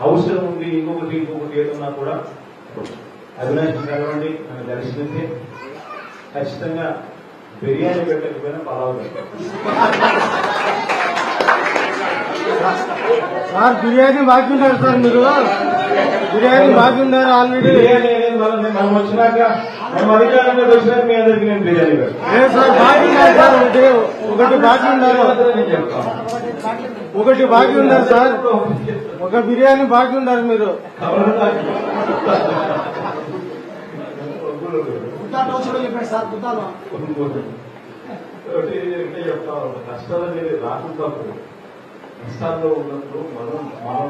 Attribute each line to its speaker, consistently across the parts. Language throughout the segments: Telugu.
Speaker 1: అవసరం ఉంది ఇంకొకటి ఇంకొకటి ఏదన్నా కూడా అవినాష్ కలవండి నన్ను దర్శిస్తే ఖచ్చితంగా బిర్యానీ పెట్టకపోయినా పలావ్ పెట్టాలి
Speaker 2: సార్ బిర్యానీ బాగుంటారు సార్ మీరు. బిర్యానీ బాగుంటారు ఆల్రెడీ
Speaker 1: బిర్యానీ అనేది మనం వచ్చినాక మనం అధికారంలోకి వచ్చినాక మీ అందరికి నేను బిర్యానీ
Speaker 2: సార్ బాగున్నారు సార్ ఒకటి ఒకటి బాగున్నారు ఒకటి బాగున్నారు సార్ ఒక బిర్యానీ బాగున్నారు మీరు
Speaker 1: కష్టాలు అనేది రాకుండా కష్టాల్లో ఉన్నప్పుడు మనం మనం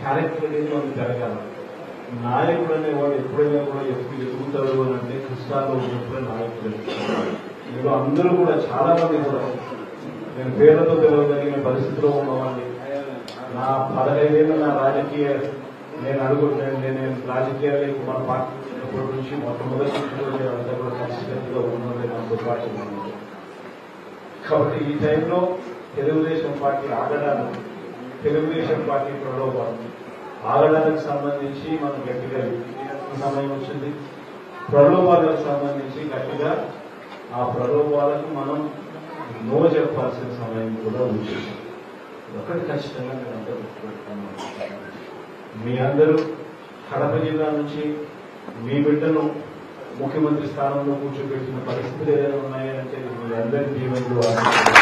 Speaker 1: క్యారెక్టర్ అనేది మనం పెరగాలి. నాయకుడు అనేవాడు ఎప్పుడైనా కూడా ఎప్పుడు ఎదుగుతాడు అని అంటే కష్టాల్లో ఉన్నప్పుడే నాయకుడు ఎదుగుతాడు. మీరు అందరూ కూడా చాలా మంది కూడా నేను పేర్లతో పిలవగలిగిన పరిస్థితిలో ఉన్నవాడిని. నా పదహైదేళ్ళ నా రాజకీయ నేను అడుగుతున్నాను నేను నేను మన పార్టీ నుంచి మొట్టమొదటి నుంచి కూడా నేను ఉన్నది నాకు పాటు కాబట్టి ఈ టైంలో తెలుగుదేశం పార్టీ ఆగడాలు తెలుగుదేశం పార్టీ ప్రలోభాలు ఆగడానికి సంబంధించి మనం గట్టిగా సమయం వచ్చింది. ప్రలోభాలకు సంబంధించి గట్టిగా ఆ ప్రలోభాలకు మనం నో చెప్పాల్సిన సమయం కూడా ఉంది. ఒకటి ఖచ్చితంగా నేను అందరూ గుర్తుపెట్టుకున్నాను మీ అందరూ కడప జిల్లా నుంచి మీ బిడ్డను ముఖ్యమంత్రి స్థానంలో కూర్చోబెట్టిన పరిస్థితులు ఏదైనా ఉన్నాయంటే మీ అందరి దీవెనలు ద్వారా